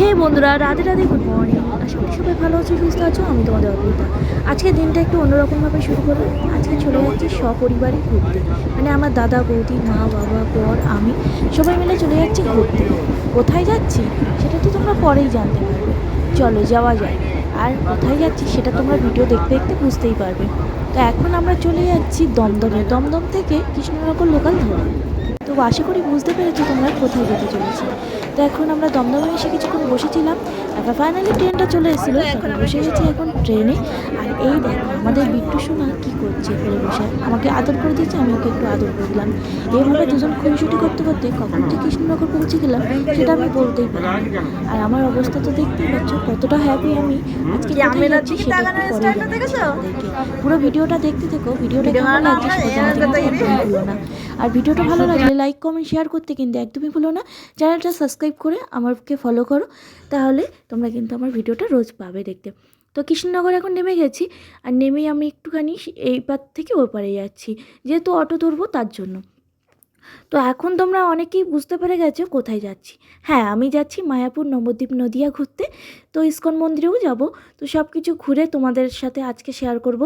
হে বন্ধুরা, Radhe Radhe good morning আশা করি সবাই ভালো আছো, সুস্থ আছো, আমি তোমাদের অর্পিতা। আজকে দিনটা একটু অন্যরকমভাবে শুরু করব। আজকে চলে যাচ্ছি সপরিবারে ঘুরতে। মানে আমার দাদা, বৌদি, মা, বাবা, বর, আমি সবাই মিলে চলে যাচ্ছি ঘুরতে। কোথায় যাচ্ছি? সেটা তো তোমরা পরেই জানতে পারবে। চলো, যাওয়া যায় আর কোথায় যাচ্ছি সেটা তোমরা ভিডিও দেখতে দেখতে বুঝতেই পারবে। তো এখন আমরা চলে যাচ্ছি দমদমে। দমদম থেকে কৃষ্ণনগর লোকাল ধরে। আশা করি বুঝতে পেরেছি তোমরা কোথায় যেতে চলেছি। তো এখন আমরা দমদমে এসে কিছুক্ষণ বসেছিলাম তারপর ফাইনালি ট্রেনটা চলে এসেছিল এখন বসে গেছি এখন ট্রেনে আর এই দেখো আমাদের বিট্টু সোনা কী করছে ঘরে বসে আমাকে আদর করে দিয়েছে আমি ওকে একটু আদর করে দিলাম। এইভাবে দুজন খুনসুটি করতে করতে কখন যে কৃষ্ণনগর পৌঁছে গেলাম সেটা আমি বলতেই পারি আর আমার অবস্থা তো দেখতেই পাচ্ছ কতটা হ্যাপি আমি আজকে কোথায় যাচ্ছি সেটা একটু পরে পুরো ভিডিওটা দেখতে থেকো ভিডিওটা কেমন লাগছে সেটা জানাতে কিন্তু ভুলো না। আর ভিডিওটা ভালো লাগলে লাইক কমেন্ট শেয়ার করতে কিন্তু একদমই ভুলো না। চ্যানেলটা সাবস্ক্রাইব করে আমাকে ফলো করো। তাহলে তোমরা কিন্তু আমার ভিডিওটা রোজ পাবে দেখতে। তো কৃষ্ণনগর এখন নেমে গেছি। আর নেমেই আমি একটুখানি এই পার থেকে ওই পারে যাচ্ছি। যেহেতু অটো ধরবো তার জন্য। তো এখন তোমরা অনেকেই বুঝতে পেরে গেছো কোথায় যাচ্ছি। হ্যাঁ আমি যাচ্ছি মায়াপুর নবদ্বীপ নদিয়া ঘুরতে। তো ইস্কন মন্দিরেও যাব। তো সব কিছু ঘুরে তোমাদের সাথে আজকে শেয়ার করব।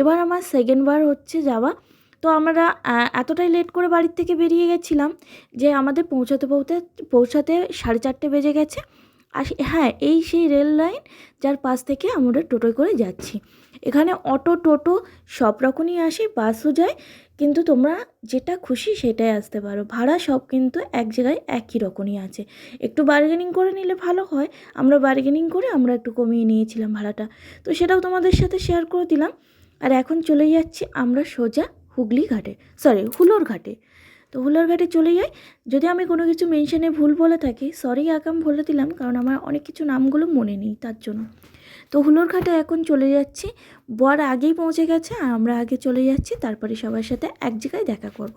এবার আমার সেকেন্ড বার হচ্ছে যাওয়া। তো আমরা এতটাই লেট করে বাড়ির থেকে বেরিয়ে গেছিলাম যে আমাদের পৌঁছাতে পৌঁছাতে পৌঁছাতে সাড়ে চারটে বেজে গেছে। আর হ্যাঁ এই সেই রেল লাইন যার পাশ থেকে আমরা টোটোয় করে যাচ্ছি। এখানে অটো, টোটো সব রকমই আসে বাসও যায়, কিন্তু তোমরা যেটা খুশি সেটাই আসতে পারো। ভাড়া সব কিন্তু এক জায়গায় একই রকমই আছে। একটু বার্গেনিং করে নিলে ভালো হয়, আমরা বার্গেনিং করে আমরা একটু কমিয়ে নিয়েছিলাম ভাড়াটা। তো সেটাও তোমাদের সাথে শেয়ার করে দিলাম। আর এখন চলে যাচ্ছি আমরা সোজা হুগলি ঘাটে সরি হুলোর ঘাটে। তো হুলোর ঘাটে চলে যাই। যদি আমি কোনো কিছু মেনশনে ভুল বলে থাকি সরি আকাম বলে দিলাম, কারণ আমার অনেক কিছু নামগুলো মনে নেই তার জন্য। তো হুলোর ঘাটে এখন চলে যাচ্ছি। বর আগেই পৌঁছে গেছে, আর আমরা আগে চলে যাচ্ছি, তারপরে সবার সাথে এক জায়গায় দেখা করব।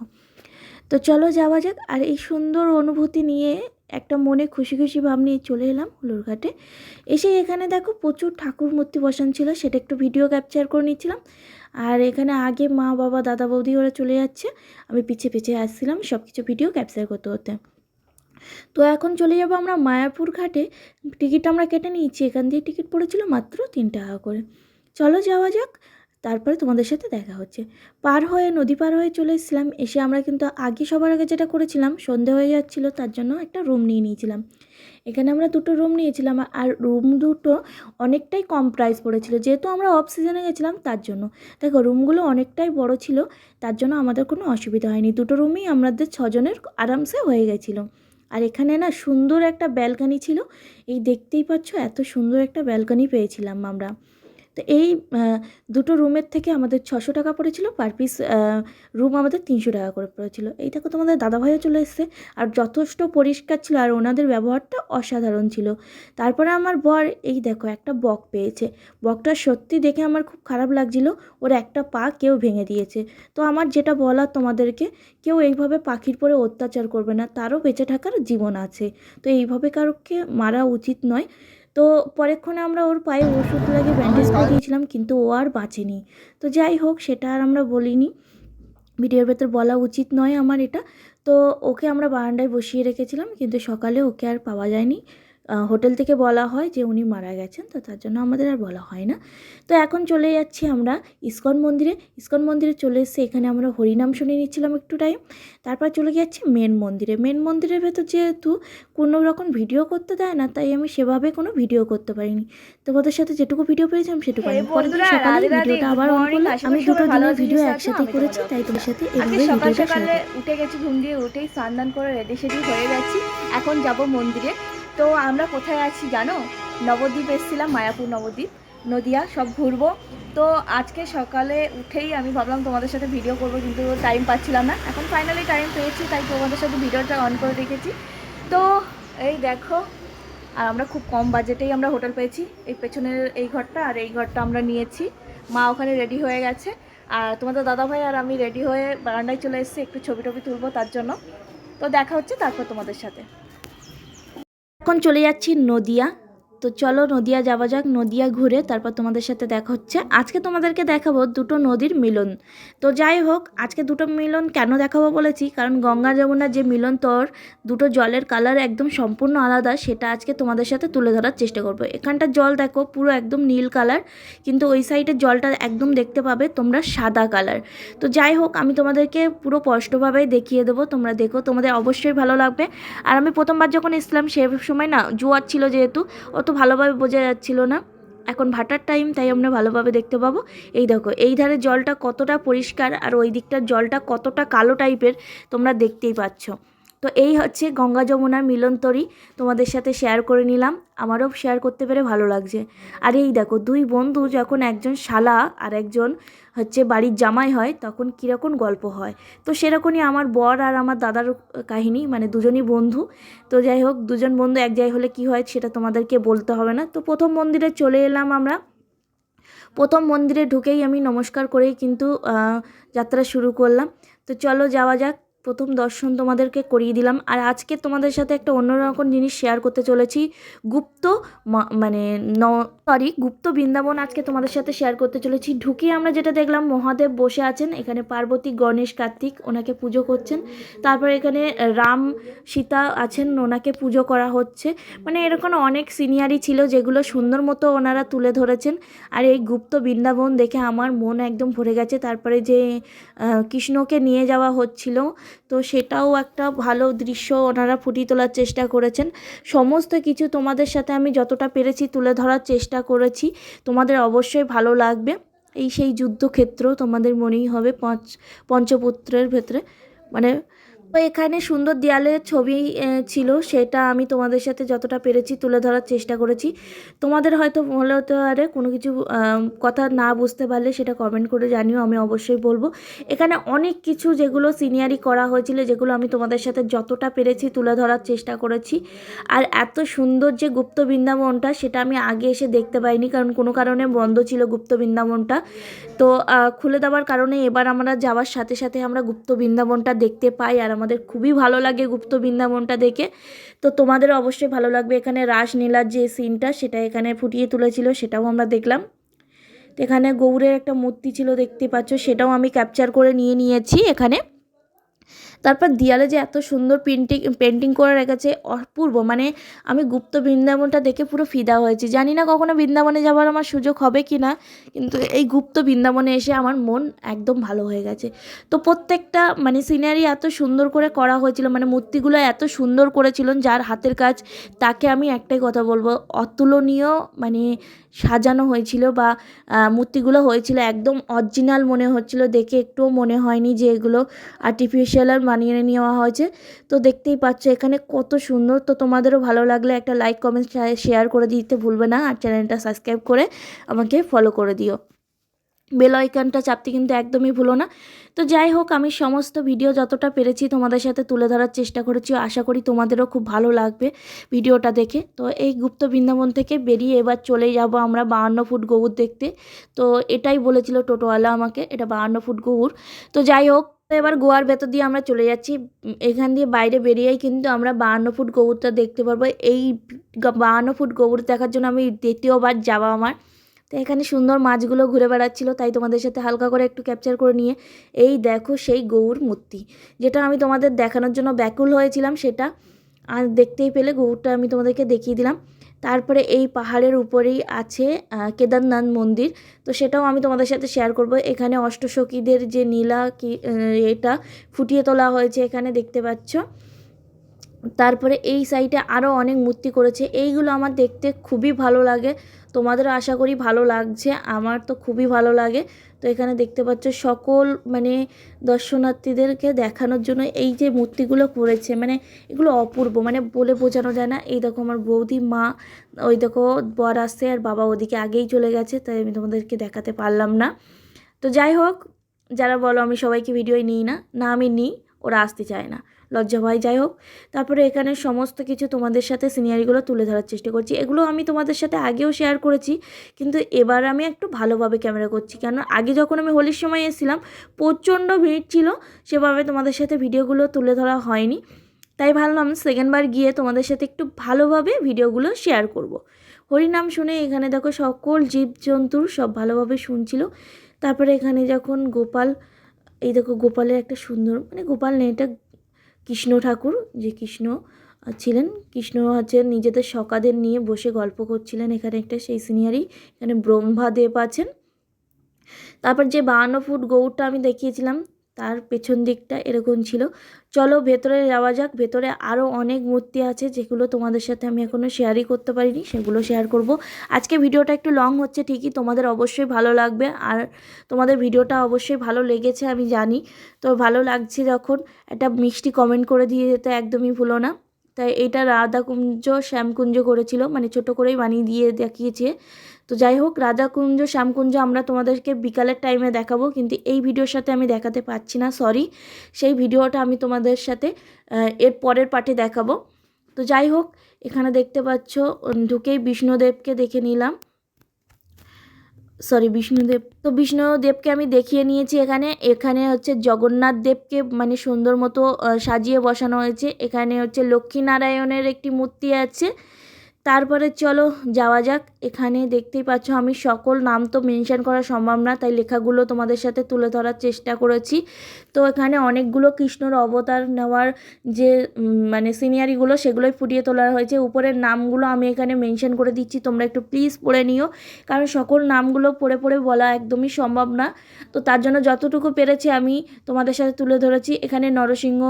তো চলো যাওয়া যাক, আর এই সুন্দর অনুভূতি নিয়ে একটা মনে খুশি খুশি ভাব নিয়ে চলে এলাম হুলোর ঘাটে। এসে এখানে দেখো প্রচুর ঠাকুর মূর্তি বসান ছিল, সেটা একটু ভিডিও ক্যাপচার করে নিচ্ছিলাম। আর এখানে আগে মা, বাবা, দাদা, বৌদি ওরা চলে যাচ্ছে। আমি পিছে পিছে আসছিলাম সব কিছু ভিডিও ক্যাপচার করতে করতে। তো এখন চলে যাব আমরা মায়াপুর ঘাটে। টিকিট আমরা কেটে নিয়েছি, এখান দিয়ে টিকিট পড়েছিল মাত্র তিন টাকা করে। চলো যাওয়া যাক, তারপরে তোমাদের সাথে দেখা হচ্ছে। পার হয়ে, নদী পার হয়ে চলে এসেছিলাম। এসে আমরা কিন্তু আগে সবার আগে যেটা করেছিলাম, সন্ধে হয়ে যাচ্ছিল, তার জন্য একটা রুম নিয়ে নিয়েছিলাম। এখানে আমরা দুটো রুম নিয়েছিলাম আর রুম দুটো অনেকটাই কম প্রাইস পড়েছিল। যেহেতু আমরা অফ সিজনে গেছিলাম, তার জন্য। দেখো রুমগুলো অনেকটাই বড় ছিল, তার জন্য আমাদের কোনো অসুবিধা হয়নি। দুটো রুমই আমাদের ছজনের আরামসে হয়ে গেছিল। আর এখানে না সুন্দর একটা ব্যালকানি ছিল। এই দেখতেই পাচ্ছ, এত সুন্দর একটা ব্যালকানি পেয়েছিলাম আমরা। তো এই দুটো রুমের থেকে আমাদের ছশো টাকা পড়েছিল পার পিস রুম আমাদের তিনশো টাকা করে পড়েছিল। এই দেখো তোমাদের দাদাভাইও চলে এসছে। আর যথেষ্ট পরিষ্কার ছিল আর ওনাদের ব্যবহারটা অসাধারণ ছিল। তারপরে আমার বর, এই দেখো একটা বক পেয়েছে। বকটা সত্যি দেখে আমার খুব খারাপ লাগছিল। ওর একটা পা কেউ ভেঙে দিয়েছে। তো আমার যেটা বলার তোমাদেরকে, কেউ এইভাবে পাখির পরে অত্যাচার করবে না, তারও বেঁচে থাকার জীবন আছে। তো এইভাবে কারোকে মারা উচিত নয়। তো পরেক্ষণে আমরা ওর পায়ে ওষুধ লাগিয়ে ব্যান্ডেজ করে দিয়েছিলাম কিন্তু ও আর বাঁচেনি। তো যাই হোক সেটা আর আমরা বলিনি। ভিডিওর ভেতর বলা উচিত নয় আমার এটা। তো ওকে আমরা বারান্দায় বসিয়ে রেখেছিলাম কিন্তু সকালে ওকে আর পাওয়া যায়নি। হোটেল থেকে বলা হয় যে উনি মারা গেছেন তো তার জন্য আমাদের আর বলা হয় না। তো এখন চলে যাচ্ছি আমরা ইস্কন মন্দিরে। ইস্কন মন্দিরে চলে এসে এখানে আমরা হরিনাম শুনে নিচ্ছিলাম একটু টাইম তারপর চলে যাচ্ছি মেন মন্দিরে। মেন মন্দিরের ভেতর যেহেতু কোনো রকম ভিডিও করতে দেয় না তাই আমি সেভাবে কোনো ভিডিও করতে পারিনি। তোমাদের সাথে যেটুকু ভিডিও পেয়েছিলাম সেটুকু আমি পরের দিন সকালে ভিডিওটা আবার অন করলাম। আমি দুটো দিনের ভিডিও একসাথে করেছি তাই তোমার সাথে সকাল সকালে উঠে গেছি ঘুম দিয়ে উঠেই স্নান করে রেডি সেডি হয়ে গেছি এখন যাব মন্দিরে। তো আমরা কোথায় আছি জানো? নবদ্বীপ এসেছিলাম, মায়াপুর নবদ্বীপ। নদিয়া, সব ঘুরবো। তো আজকে সকালে উঠেই আমি ভাবলাম তোমাদের সাথে ভিডিও করব, কিন্তু টাইম পাচ্ছিলাম না। এখন ফাইনালি টাইম পেয়েছি, তাই তোমাদের সাথে ভিডিওটা অন করে রেখেছি। তো এই দেখো, আর আমরা খুব কম বাজেটেই আমরা হোটেল পেয়েছি। এই পেছনের এই ঘরটা আর এই ঘরটা আমরা নিয়েছি। মা ওখানে রেডি হয়ে গেছে। আর তোমাদের দাদাভাই আর আমি রেডি হয়ে বারান্দায় চলে এসেছি, একটু ছবি টবি তুলবো তার জন্য। তো দেখা হচ্ছে তারপর তোমাদের সাথে। এখন চলে যাচ্ছি নদিয়া। তো চলো নদিয়া যাওয়া যাক, নদিয়া ঘুরে তারপর তোমাদের সাথে দেখা হচ্ছে। আজকে তোমাদেরকে দেখাবো দুটো নদীর মিলন। তো যাই হোক, আজকে দুটো মিলন কেন দেখাবো বলেছি? কারণ গঙ্গা যমুনার যে মিলন তোর, দুটো জলের কালার একদম সম্পূর্ণ আলাদা, সেটা আজকে তোমাদের সাথে তুলে ধরার চেষ্টা করব। এখানটার জল দেখো, পুরো একদম নীল কালার কিন্তু ওই সাইডের জলটা একদম দেখতে পাবে তোমরা সাদা কালার তো যাই হোক, আমি তোমাদেরকে পুরো স্পষ্টভাবেই দেখিয়ে দেবো, তোমরা দেখো, তোমাদের অবশ্যই ভালো লাগবে। আর আমি প্রথমবার যখন এসলাম সে সময় না, জোয়ার ছিল যেহেতু, অত ভালোভাবে বোঝা যাচ্ছিল না। এখন ভাটার টাইম তাই আমরা ভালোভাবে দেখতে পাবো। এই দেখো, এই ধারে জলটা কতটা পরিষ্কার আর ওই দিকটার জলটা কতটা কালো টাইপের তোমরা দেখতেই পাচ্ছ। তো এই হচ্ছে গঙ্গা যমুনার মিলনতরী তোমাদের সাথে শেয়ার করে নিলাম। আমারও শেয়ার করতে পেরে ভালো লাগছে। আর এই দেখো, দুই বন্ধু যখন একজন শালা আর একজন হচ্ছে বাড়ির জামাই হয়, তখন কীরকম গল্প হয়। তো সেরকমই আমার বর আর আমার দাদার কাহিনী মানে দুজনই বন্ধু। তো যাই হোক, দুজন বন্ধু এক জায়গায় হলে কি হয় সেটা তোমাদেরকে বলতে হবে না। তো প্রথম মন্দিরে চলে এলাম আমরা। প্রথম মন্দিরে ঢুকেই আমি নমস্কার করেই কিন্তু যাত্রা শুরু করলাম। তো চলো যাওয়া যাক। প্রথম দর্শন তোমাদেরকে করিয়ে দিলাম। আর আজকে তোমাদের সাথে একটা অন্যরকম জিনিস শেয়ার করতে চলেছি। গুপ্ত মানে ন সরি গুপ্ত বৃন্দাবন আজকে তোমাদের সাথে শেয়ার করতে চলেছি। ঢুকে আমরা যেটা দেখলাম, মহাদেব বসে আছেন। এখানে পার্বতী, গণেশ, কার্তিক ওনাকে পুজো করছেন। তারপর এখানে রাম, সীতা আছেন, ওনাকে পুজো করা হচ্ছে। মানে এরকম অনেক সিনিয়ারি ছিল যেগুলো সুন্দর মতো ওনারা তুলে ধরেছেন। আর এই গুপ্ত বৃন্দাবন দেখে আমার মন একদম ভরে গেছে। তারপরে যে কৃষ্ণকে নিয়ে যাওয়া হচ্ছিল তো সেটাও একটা ভালো দৃশ্য ওনারা ফুটিয়ে তোলার চেষ্টা করেছেন। সমস্ত কিছু তোমাদের সাথে আমি যতটা পেরেছি তুলে ধরার চেষ্টা করেছি। তোমাদের অবশ্যই ভালো লাগবে। এই সেই যুদ্ধক্ষেত্র তোমাদের মনেই হবে পঞ্চ, পঞ্চপুত্রের ভেতরে। মানে তো এখানে সুন্দর দেয়ালের ছবি ছিল। সেটা আমি তোমাদের সাথে যতটা পেরেছি তুলে ধরার চেষ্টা করেছি। তোমাদের হয়তো মনে হতে পারে কোনো কিছু কথা না বুঝতে পারলে সেটা কমেন্ট করে জানিও, আমি অবশ্যই বলব। এখানে অনেক কিছু যেগুলো সিনিয়ারি করা হয়েছিল, যেগুলো আমি তোমাদের সাথে যতটা পেরেছি তুলে ধরার চেষ্টা করেছি। আর এত সুন্দর যে গুপ্ত বৃন্দাবনটা, সেটা আমি আগে এসে দেখতে পাইনি, কারণ কোনো কারণে বন্ধ ছিল গুপ্ত বৃন্দাবনটা। তো খুলে দেওয়ার কারণে এবার আমরা যাওয়ার সাথে সাথে আমরা গুপ্ত বৃন্দাবনটা দেখতে পাই আর আমাদের খুবই ভালো লাগে গুপ্ত বৃন্দাবনটা দেখে। তো তোমাদের অবশ্যই ভালো লাগবে এখানে রাসলীলার যে সিনটা সেটা এখানে ফুটিয়ে তুলেছিল, সেটাও আমরা দেখলাম। তো এখানে গৌরের একটা মূর্তি ছিল, দেখতে পাচ্ছ, সেটাও আমি ক্যাপচার করে নিয়ে নিয়েছি এখানে। তারপর দেয়ালে যে এত সুন্দর পেন্টিং পেন্টিং করে রেখেছে, অপূর্ব। মানে আমি গুপ্ত বৃন্দাবনটা দেখে পুরো ফিদা হয়েছি। জানি না কখনো বৃন্দাবনে যাওয়ার আমার সুযোগ হবে কি না কিন্তু এই গুপ্ত বৃন্দাবনে এসে আমার মন একদম ভালো হয়ে গেছে। তো প্রত্যেকটা মানে সিনারি এত সুন্দর করে করা হয়েছিল মানে মূর্তিগুলো এত সুন্দর করেছিলেন, যার হাতের কাজ, তাকে আমি একটাই কথা বলব, অতুলনীয় মানে সাজানো হয়েছিল বা মূর্তিগুলো হয়েছিল, একদম অরিজিনাল মনে হচ্ছিল, দেখে একটুও মনে হয়নি যে এগুলো আর্টিফিশিয়াল আর বানিয়ে নেওয়া হয়েছে। তো দেখতেই পাচ্ছ এখানে কত সুন্দর। তো তোমাদেরও ভালো লাগলে একটা লাইক কমেন্ট শেয়ার করে দিতে ভুলবে না। আর চ্যানেলটা সাবস্ক্রাইব করে আমাকে ফলো করে দিও। বেল আইকনটা চাপতে কিন্তু একদমই ভুলো না। তো যাই হোক, আমি সমস্ত ভিডিও যতটা পেরেছি তোমাদের সাথে তুলে ধরার চেষ্টা করেছি। আশা করি তোমাদেরও খুব ভালো লাগবে ভিডিওটা দেখে। তো এই গুপ্ত বৃন্দাবন থেকে বেরিয়ে এবার চলে যাব আমরা বাহান্ন ফুট গৌর দেখতে। তো এটাই বলেছিল টোটোওয়ালা আমাকে, এটা বাহান্ন ফুট গৌর তো যাই হোক তো এবার গোয়ার ভেতর দিয়ে আমরা চলে যাচ্ছি। এখান দিয়ে বাইরে বেরিয়েই কিন্তু আমরা বাহান্ন ফুট গৌরটা দেখতে পারব। এই বাহান্ন ফুট গৌর দেখার জন্য আমি দ্বিতীয়বার যাওয়া আমার। তো এখানে সুন্দর মাছগুলো ঘুরে বেড়াচ্ছিল, তাই তোমাদের সাথে হালকা করে একটু ক্যাপচার করে নিয়ে, এই দেখো সেই গৌর মূর্তি, যেটা আমি তোমাদের দেখানোর জন্য ব্যাকুল হয়েছিলাম সেটা। আর দেখতেই পেলে গৌরটা আমি তোমাদেরকে দেখিয়ে দিলাম। তারপরে এই পাহাড়ের উপরেই আছে কেদারনাথ মন্দির। তো সেটাও আমি তোমাদের সাথে শেয়ার করব। এখানে অষ্টসখীদের যে নীলা কি এটা ফুটিয়ে তোলা হয়েছে এখানে দেখতে পাচ্ছ। তারপরে এই সাইডে আরও অনেক মূর্তি করেছে। এইগুলো আমার দেখতে খুবই ভালো লাগে। তোমাদেরও আশা করি ভালো লাগছে। আমার তো খুবই ভালো লাগে। তো এখানে দেখতে পাচ্ছ সকল মানে দর্শনার্থীদেরকে দেখানোর জন্য এই যে মূর্তিগুলো করেছে মানে এগুলো অপূর্ব। মানে বলে বোঝানো যায় না। এই দেখো আমার বৌদি, মা, ওই দেখো বর আসছে আর বাবা ওদিকে আগেই চলে গেছে, তাই আমি তোমাদেরকে দেখাতে পারলাম না। তো যাই হোক, যারা বলো আমি সবাইকে ভিডিওই নিই না না আমি নিই, ওরা আসতে চায় না। লজ্জা ভয় যাই হোক, তারপরে এখানে সমস্ত কিছু তোমাদের সাথে সিনিয়ারিগুলো তুলে ধরার চেষ্টা করছি। এগুলো আমি তোমাদের সাথে আগেও শেয়ার করেছি, কিন্তু এবার আমি একটু ভালোভাবে ক্যামেরা করছি। কেন, আগে যখন আমি হোলির সময় এসেছিলাম, প্রচণ্ড ভিড় ছিল, সেভাবে তোমাদের সাথে ভিডিওগুলো তুলে ধরা হয়নি। তাই ভাবলাম সেকেন্ডবার গিয়ে তোমাদের সাথে একটু ভালোভাবে ভিডিওগুলো শেয়ার করব। হরিনাম শুনে এখানে দেখো সকল জীবজন্তুর সব ভালোভাবে শুনছিল। তারপরে এখানে যখন গোপাল, এই দেখো গোপালের একটা সুন্দর মানে গোপাল নেই, এটা কৃষ্ণ ঠাকুর, যে কৃষ্ণ ছিলেন। কৃষ্ণ হচ্ছে নিজেদের সকাদের নিয়ে বসে গল্প করছিলেন এখানে একটা সেই সিনিয়ারি এখানে ব্রহ্মাদেব আছেন। তারপর যে বাহান্ন ফুট গৌরটা আমি দেখিয়েছিলাম তার পেছন দিকটা এরকম ছিল। চলো ভেতরে যাওয়া যাক, ভেতরে আরও অনেক মূর্তি আছে যেগুলো তোমাদের সাথে আমি এখনও শেয়ারই করতে পারিনি, সেগুলো শেয়ার করব। আজকে ভিডিওটা একটু লং হচ্ছে ঠিকই, তোমাদের অবশ্যই ভালো লাগবে আর তোমাদের ভিডিওটা অবশ্যই ভালো লেগেছে আমি জানি। তো ভালো লাগছে যখন, একটা মিষ্টি কমেন্ট করে দিয়ে যেতে একদমই ভুলো না। তাই এটা রাধাকুঞ্জ, শ্যামকুঞ্জ করেছিল মানে ছোট করেই বানিয়ে দিয়ে দেখিয়েছে। তো যাই হোক রাধাকুঞ্জ শ্যামকুঞ্জ আমরা তোমাদেরকে বিকালের টাইমে দেখাবো, কিন্তু এই ভিডিওর সাথে আমি দেখাতে পারছি না সরি সেই ভিডিওটা আমি তোমাদের সাথে এর পরের পার্টে দেখাবো। তো যাই হোক এখানে দেখতে পাচ্ছ, ঢুকেই বিষ্ণুদেবকে দেখে নিলাম। সরি বিষ্ণুদেব। তো বিষ্ণুদেবকে আমি দেখিয়ে নিয়েছি এখানে। এখানে হচ্ছে জগন্নাথ দেবকে মানে সুন্দর মতো সাজিয়ে বসানো হয়েছে। এখানে হচ্ছে লক্ষ্মীনারায়ণের একটি মূর্তি আছে। তারপরে চলো যাওয়া যাক। এখানে দেখতেই পাচ্ছ আমি সকল নাম তো মেনশন করা সম্ভব না, তাই লেখাগুলো তোমাদের সাথে তুলে ধরার চেষ্টা করেছি। তো এখানে অনেকগুলো কৃষ্ণর অবতার নেওয়ার যে মানে সিনিয়ারিগুলো সেগুলোই ফুটিয়ে তোলা হয়েছে। উপরের নামগুলো আমি এখানে মেনশন করে দিচ্ছি, তোমরা একটু প্লিজ পড়ে নিও। কারণ সকল নামগুলো পড়ে পড়ে বলা একদমই সম্ভব না। তো তার জন্য যতটুকু পেরেছি আমি তোমাদের সাথে তুলে ধরেছি। এখানে নরসিংহ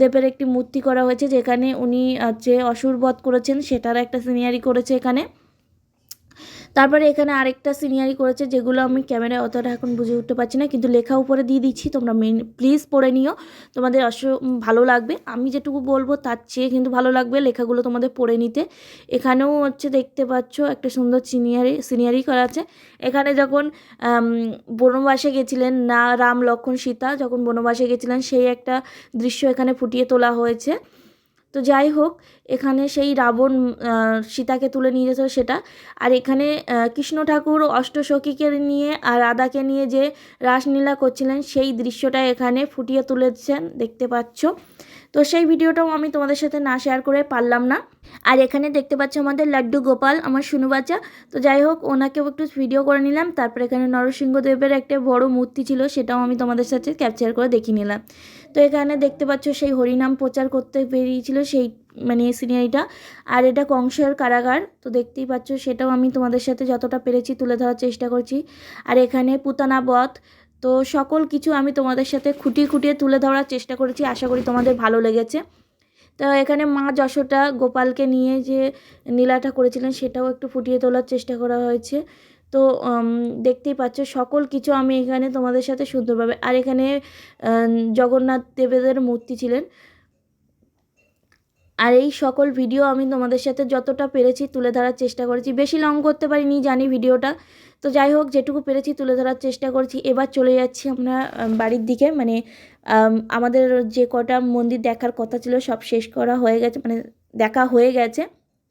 দেবের একটি মূর্তি করা হয়েছে, যেখানে উনি যে অসুরবধ করেছেন, সেটার একটা সিনিয়ারি করেছে এখানে। তারপরে এখানে আরেকটা সিনিয়ারি করেছে যেগুলো আমি ক্যামেরায় অতটা এখন বুঝে উঠতে পারছি না, কিন্তু লেখা উপরে দিয়ে দিচ্ছি, তোমরা মেন প্লিজ পড়ে নিও। তোমাদের অস ভালো লাগবে। আমি যেটুকু বলব তার চেয়ে কিন্তু ভালো লাগবে লেখাগুলো তোমাদের পড়ে নিতে। এখানেও হচ্ছে দেখতে পাচ্ছ একটা সুন্দর সিনিয়ারি সিনিয়ারি করা আছে। এখানে যখন বনবাসে গেছিলেন না রাম লক্ষ্মণ সীতা, যখন বনবাসে গেছিলেন সেই একটা দৃশ্য এখানে ফুটিয়ে তোলা হয়েছে। তো যাই হোক, এখানে সেই রাবণ সীতাকে তুলে নিয়ে যেত সেটা। আর এখানে কৃষ্ণ ঠাকুর অষ্টসখীকে নিয়ে আর রাধাকে নিয়ে যে রাসলীলা করছিলেন, সেই দৃশ্যটা এখানে ফুটিয়ে তুলেছেন, দেখতে পাচ্ছ। তো সেই ভিডিওটাও আমি তোমাদের সাথে না শেয়ার করে পারলাম না। আর এখানে দেখতে পাচ্ছ আমাদের লাড্ডু গোপাল, আমার শুনু বাচ্চা তো যাই হোক, ওনাকেও একটু ভিডিও করে নিলাম। তারপরে এখানে নরসিংহদেবের একটা বড় মূর্তি ছিল, সেটাও আমি তোমাদের সাথে ক্যাপচার করে দেখিয়ে নিলাম। তো এখানে দেখতে পাচ্ছ সেই হরিনাম প্রচার করতে বেরিয়েছিল সেই মানে সিনারিটা। আর এটা কংসের কারাগার, তো দেখতেই পাচ্ছ সেটাও আমি তোমাদের সাথে যতটা পেরেছি তুলে ধরার চেষ্টা করছি। আর এখানে পুতানা বধ, তো সকল কিছু আমি তোমাদের সাথে খুঁটিয়ে খুঁটিয়ে তুলে ধরার চেষ্টা করেছি, আশা করি তোমাদের ভালো লেগেছে। তো এখানে মা যশোটা গোপালকে নিয়ে যে নীলাটা করেছিলেন সেটাও একটু ফুটিয়ে তোলার চেষ্টা করা হয়েছে। তো দেখতেই পাচ্ছ সকল কিছু আমি এখানে তোমাদের সাথে সুন্দরভাবে আর এখানে জগন্নাথ দেবেদের মূর্তি ছিলেন। আর এই সকল ভিডিও আমি তোমাদের সাথে যতটা পেরেছি তুলে ধরার চেষ্টা করেছি। বেশি লং করতে পারিনি, জানি ভিডিওটা তো যাই হোক, যেটুকু পেরেছি তুলে ধরার চেষ্টা করছি। এবার চলে যাচ্ছি আমরা বাড়ির দিকে। মানে আমাদের যে কটা মন্দির দেখার কথা ছিল, সব শেষ করা হয়ে গেছে মানে দেখা হয়ে গেছে।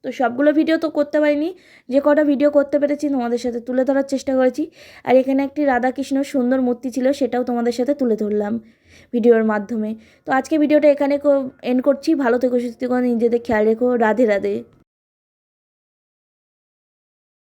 তো সবগুলো ভিডিও তো করতে পারিনি। যে কটা ভিডিও করতে পেরেছি তোমাদের সাথে তুলে ধরার চেষ্টা করেছি। আর এখানে একটি রাধাকৃষ্ণ সুন্দর মূর্তি ছিল, সেটাও তোমাদের সাথে তুলে ধরলাম ভিডিওর মাধ্যমে। তো আজকে ভিডিওটা এখানে এন্ড করছি। ভালো থেকে, সুস্থ নিজেদের খেয়াল রেখো। রাধে রাধে।